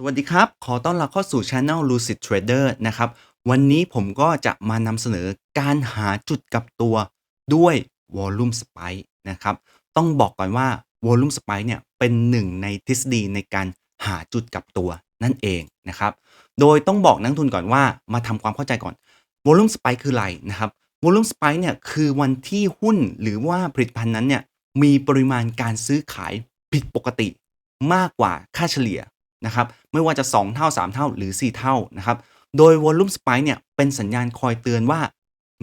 สวัสดีครับ ขอต้อนรับเข้าสู่ Channel Lucid Trader นะครับ วันนี้ผมก็จะมานำเสนอการหาจุดกับตัวด้วย Volume Spike นะครับ ต้องบอกก่อนว่า Volume Spike เนี่ยเป็นหนึ่งในทฤษฎีในการหาจุดกับตัวนั่นเองนะครับ โดยต้องบอกนักทุนก่อนว่ามาทำความเข้าใจก่อน Volume Spike คืออะไรนะครับ Volume Spike เนี่ยคือวันที่หุ้นหรือว่าผลิตภัณฑ์นั้นเนี่ยมีปริมาณการซื้อขายผิดปกติมากกว่าค่าเฉลี่ย นะครับไม่ว่าจะ 2 เท่า 3 เท่าหรือ 4 เท่านะครับโดย Volume Spike เนี่ยเป็นสัญญาณคอยเตือนว่า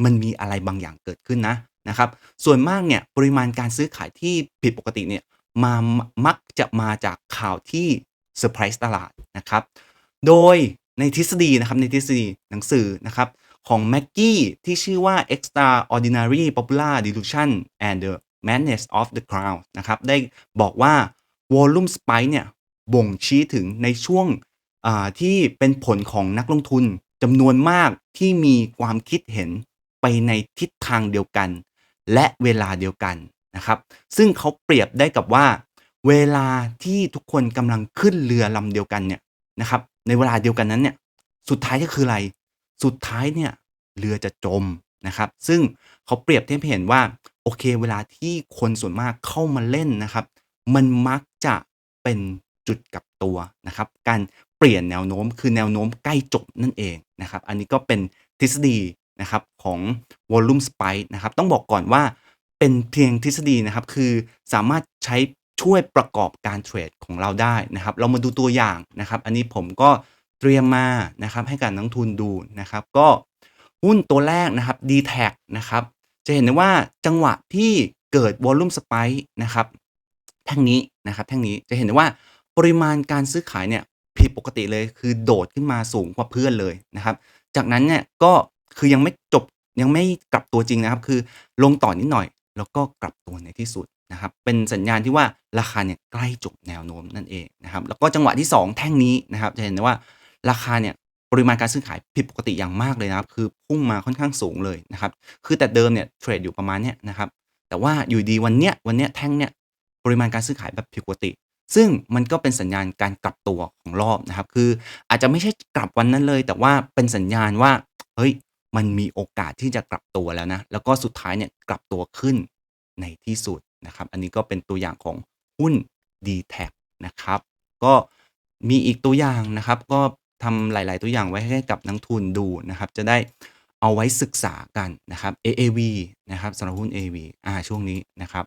มันมีอะไรบางอย่างเกิดขึ้นนะนะครับส่วนมากเนี่ยปริมาณการซื้อขายที่ผิดปกติเนี่ยมามักจะมาจากข่าวที่เซอร์ไพรส์ตลาดนะครับโดยในทฤษฎีนะครับในทฤษฎีหนังสือนะครับของแม็กกี้ที่ชื่อว่า Extraordinary Popular Delusion and the Madness of the Crowd นะครับได้บอกว่า Volume Spike เนี่ย บ่งชี้ถึงในช่วงที่เป็นผลของนักลงทุนจำนวนมากที่มีความคิดเห็นไปในทิศทางเดียวกัน และเวลาเดียวกันนะครับ ซึ่งเขาเปรียบได้กับว่า เวลาที่ทุกคนกำลังขึ้นเรือลำเดียวกันเนี่ยนะครับ ในเวลาเดียวกันนั้นเนี่ยสุดท้ายก็คืออะไร สุดท้ายเนี่ยเรือจะจมนะครับ ซึ่งเขาเปรียบเทียบเห็นว่าโอเค เวลาที่คนส่วนมากเข้ามาเล่นนะครับ มันมักจะเป็น จุดกับตัวนะครับ การเปลี่ยนแนวโน้มคือแนวโน้มใกล้จบนั่นเองนะครับ อันนี้ก็เป็นทฤษฎีนะครับของ volume spike นะครับ ต้องบอกก่อนว่าเป็นเพียงทฤษฎีนะครับ คือสามารถใช้ช่วยประกอบการเทรดของเราได้นะครับ เรามาดูตัวอย่างนะครับ อันนี้ผมก็เตรียมมานะครับให้กับนักทุนดูนะครับ ก็หุ้นตัวแรกนะครับ d t แทนะครับ จะเห็นได้ว่าจังหวะที่เกิด volume spike นะครับ แท่งนี้นะครับ แท่งนี้จะเห็นได้ว่า ปริมาณการซื้อขายเนี่ยผิดปกติเลยคือโดดขึ้นมาสูงกว่าเพื่อนเลยนะครับ จากนั้นเนี่ยก็คือยังไม่จบยังไม่กลับตัวจริงนะครับ คือลงต่อนิดหน่อย แล้วก็กลับตัวในที่สุดนะครับ เป็นสัญญาณที่ว่าราคาเนี่ยใกล้จบแนวโน้มนั่นเองนะครับ แล้วก็จังหวะที่ 2 แท่งนี้นะครับ จะเห็นได้ว่าราคาเนี่ยปริมาณการซื้อขายผิดปกติอย่างมากเลยนะครับ คือพุ่งมาค่อนข้างสูงเลยนะครับ คือแต่เดิมเนี่ยเทรดอยู่ประมาณเนี้ยนะครับ แต่ว่าอยู่ดีวันเนี้ยวันเนี้ยแท่งเนี้ยปริมาณการซื้อขายแบบผิดปกติ ซึ่งมันก็เป็นสัญญาณการกลับตัวของรอบนะครับ คืออาจจะไม่ใช่กลับวันนั้นเลย แต่ว่าเป็นสัญญาณว่า เฮ้ย มันมีโอกาสที่จะกลับตัวแล้วนะ แล้วก็สุดท้ายเนี่ยกลับตัวขึ้นในที่สุดนะครับ อันนี้ก็เป็นตัวอย่างของหุ้น d t แทนะครับ ก็มีอีกตัวอย่างนะครับ ก็ทำหลาย ๆ ตัวอย่างไว้ให้กับนักทุนดูนะครับ จะได้เอาไว้ศึกษากันนะครับ AAV นะครับสำหรับหุ้น AAV อ่าช่วงนี้นะครับ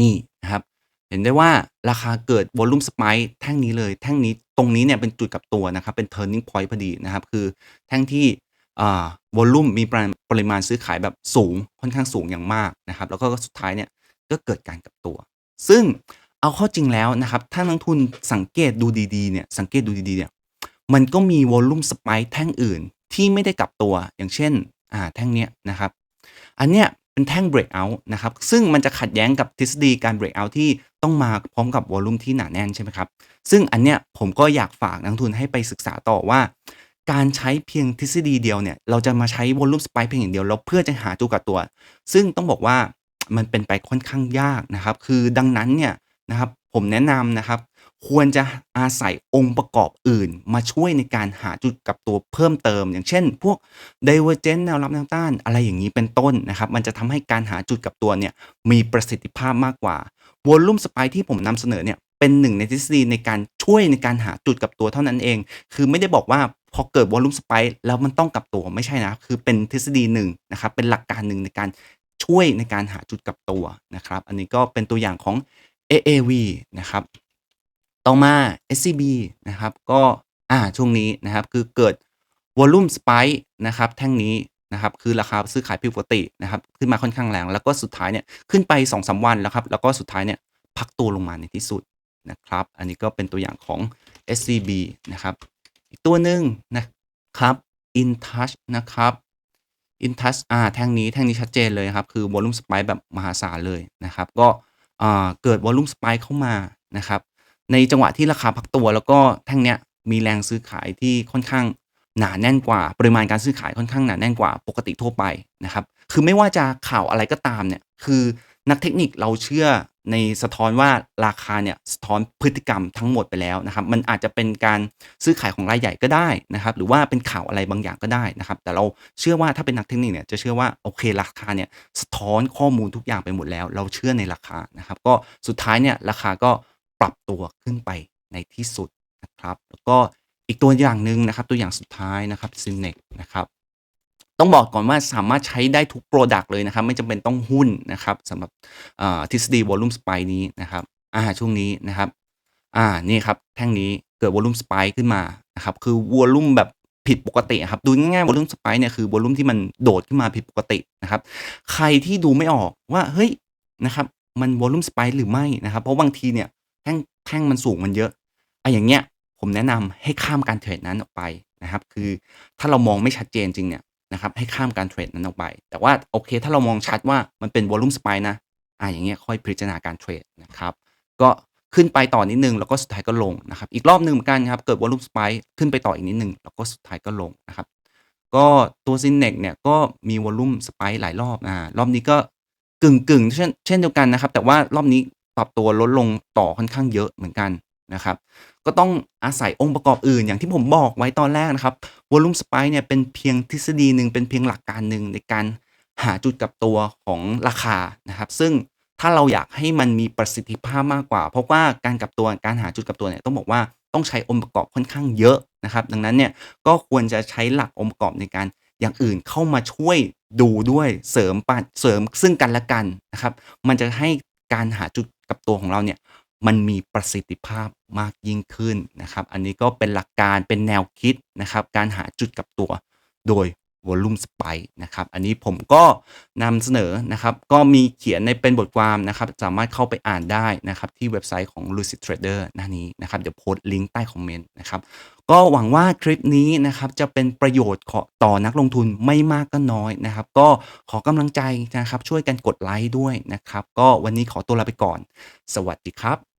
นี่นะครับ เห็นได้ว่าราคาเกิด volume spike แท่งนี้เลย แท่งนี้ตรงนี้เนี่ยเป็นจุดกลับตัวนะครับ เป็น turning point พอดีนะครับ คือแท่งที่วอ่า volume มีปริมาณซื้อขายแบบสูงค่อนข้างสูงอย่างมากนะครับ แล้วก็สุดท้ายเนี่ยก็เกิดการกลับตัว ซึ่งเอาข้อจริงแล้วนะครับ ถ้านักทุนสังเกตดูดีๆเนี่ยสังเกตดูดีๆเนี่ยมันก็มี volume spike แท่งอื่นที่ไม่ได้กลับตัว อย่างเช่นอ่าแท่งเนี้ยนะครับ อันเนี้ย เป็นแท่ง breakout นะครับ ซึ่งมันจะขัดแย้งกับทฤษฎีการ breakout ที่ต้องมาพร้อมกับวอลุ่มที่หนาแน่นใช่ไหมครับ ซึ่งอันเนี้ยผมก็อยากฝากนักทุนให้ไปศึกษาต่อว่า การใช้เพียงทฤษฎีเดียวเนี่ย เราจะมาใช้วอลุ่มสไปเพียงอย่างเดียวแล้วเพื่อจะหาจุกับตัว ซึ่งต้องบอกว่ามันเป็นไปค่อนข้างยากนะครับ คือดังนั้นเนี่ยนะครับผมแนะนำนะครับ ควรจะอาศัยองค์ประกอบอื่น มาช่วยในการหาจุดกับตัวเพิ่มเติม อย่างเช่น พวก divergent แนวรับแนวต้าน อะไรอย่างนี้เป็นต้นนะครับ มันจะทำให้การหาจุดกับตัวเนี่ยมีประสิทธิภาพมากกว่า volume spike ที่ผมนำเสนอเนี่ยเป็นหนึ่งในทฤษฎีในการช่วยในการหาจุดกับตัวเท่านั้นเอง คือไม่ได้บอกว่าพอเกิด volume spike แล้วมันต้องกับตัวไม่ใช่นะ คือเป็นทฤษฎีหนึ่งนะครับ เป็นหลักการหนึ่งในการช่วยในการหาจุดกับตัวนะครับ อันนี้ก็เป็นตัวอย่างของ AAV นะครับ ต่อมา SCB นะครับ ก็อ่าช่วงนี้นะครับ คือเกิด volume spike นะครับแท่งนี้นะครับ คือราคาซื้อขายผิดปกตินะครับ ขึ้นมาค่อนข้างแรง แล้วก็สุดท้ายเนี่ยขึ้นไป2อสวันแล้วครับ แล้วก็สุดท้ายเนี่ยพักตัวลงมาในที่สุดนะครับ อันนี้ก็เป็นตัวอย่างของ SCB นะครับ อีกตัวหนึ่งนะครับ InTouch นะครับ InTouch อ่าแท่งนี้แท่งนี้ชัดเจนเลยครับ คือ volume spike แบบมหาศาลเลยนะครับ ก็อ่าเกิด volume spike เข้ามานะครับ ในจังหวะที่ราคาพักตัว แล้วก็แท่งเนี้ยมีแรงซื้อขายที่ค่อนข้างหนาแน่นกว่า ปริมาณการซื้อขายค่อนข้างหนาแน่นกว่าปกติทั่วไปนะครับ คือไม่ว่าจะข่าวอะไรก็ตามเนี่ย คือนักเทคนิคเราเชื่อในสะท้อนว่าราคาเนี่ยสะท้อนพฤติกรรมทั้งหมดไปแล้วนะครับ มันอาจจะเป็นการซื้อขายของรายใหญ่ก็ได้นะครับ หรือว่าเป็นข่าวอะไรบางอย่างก็ได้นะครับ แต่เราเชื่อว่าถ้าเป็นนักเทคนิคเนี่ยจะเชื่อว่าโอเคราคาเนี่ยสะท้อนข้อมูลทุกอย่างไปหมดแล้ว เราเชื่อในราคานะครับ ก็สุดท้ายเนี่ยราคาก็ ปรับตัวขึ้นไปในที่สุดนะครับ แล้วก็อีกตัวอย่างหนึ่งนะครับ ตัวอย่างสุดท้ายนะครับ Synex นะครับ ต้องบอกก่อนว่าสามารถใช้ได้ทุก Product เลยนะครับ ไม่จำเป็นต้องหุ้นนะครับสำหรับทฤษฎี Volume Spike นี้นะครับอ่าช่วงนี้นะครับอ่านี่ครับแท่งนี้เกิด Volume Spike ขึ้นมานะครับ คือ Volume แบบผิดปกติครับดูง่ายๆ Volume Spike เนี่ยคือ Volume ที่มันโดดขึ้นมาผิดปกตินะครับ ใครที่ดูไม่ออกว่าเฮ้ยนะครับ มัน Volume Spike หรือไม่นะครับ เพราะบางทีเนี่ย ท่งแท่งมันสูงมันเยอะไอ้อย่างเงี้ยผมแนะนำให้ข้ามการเทรดนั้นออกไปนะครับ คือถ้าเรามองไม่ชัดเจนจริงเนี่ยนะครับให้ข้ามการเทรดนั้นออกไป แต่ว่าโอเค ถ้าเรามองชัดว่ามันเป็น Volume Spike นะอ่าอย่างเงี้ยค่อยพิจารณาการเทรดนะครับ ก็ขึ้นไปต่อนิดนึงแล้วก็สุดท้ายก็ลงนะครับ อีกรอบหนึ่งเหมือนกันครับ เกิด Volume Spike ขึ้นไปต่ออีกนิดนึงแล้วก็สุดท้ายก็ลงนะครับ ก็ตัว Synex เนี่ยก็มี Volume Spike หลายรอบอ่ารอบนี้ก็กึ่งๆเช่นเช่นเดียวกันนะครับ แต่ว่ารอบนี้ ปรับตัวลดลงต่อค่อนข้างเยอะเหมือนกันนะครับ ก็ต้องอาศัยองค์ประกอบอื่น อย่างที่ผมบอกไว้ตอนแรกนะครับ Volume Spike เนี่ยเป็นเพียงทฤษฎีหนึ่งเป็นเพียงหลักการหนึ่งในการหาจุดกับตัวของราคานะครับ ซึ่งถ้าเราอยากให้มันมีประสิทธิภาพมากกว่า เพราะว่าการกับตัวการหาจุดกับตัวเนี่ยต้องบอกว่าต้องใช้องค์ประกอบค่อนข้างเยอะนะครับ ดังนั้นเนี่ยก็ควรจะใช้หลักองค์ประกอบในการอย่างอื่นเข้ามาช่วยดูด้วยเสริมปัดเสริมซึ่งกันและกันนะครับ มันจะให้การหาจุด กับตัวของเราเนี่ยมันมีประสิทธิภาพมากยิ่งขึ้นนะครับ อันนี้ก็เป็นหลักการเป็นแนวคิดนะครับ การหาจุดกับตัวโดย Volume Spike นะครับ อันนี้ผมก็นำเสนอนะครับ ก็มีเขียนในเป็นบทความนะครับ สามารถเข้าไปอ่านได้นะครับ ที่เว็บไซต์ของ Lucid Trader หน้านี้นะครับ เดี๋ยวโพสต์ลิงก์ใต้คอมเมนต์นะครับ ก็หวังว่าคลิปนี้นะครับจะเป็นประโยชน์ขอต่อนักลงทุนไม่มากก็น้อยนะครับ ก็ขอกำลังใจนะครับ ช่วยกันกดไลค์ด้วยนะครับ ก็วันนี้ขอตัวลาไปก่อน สวัสดีครับ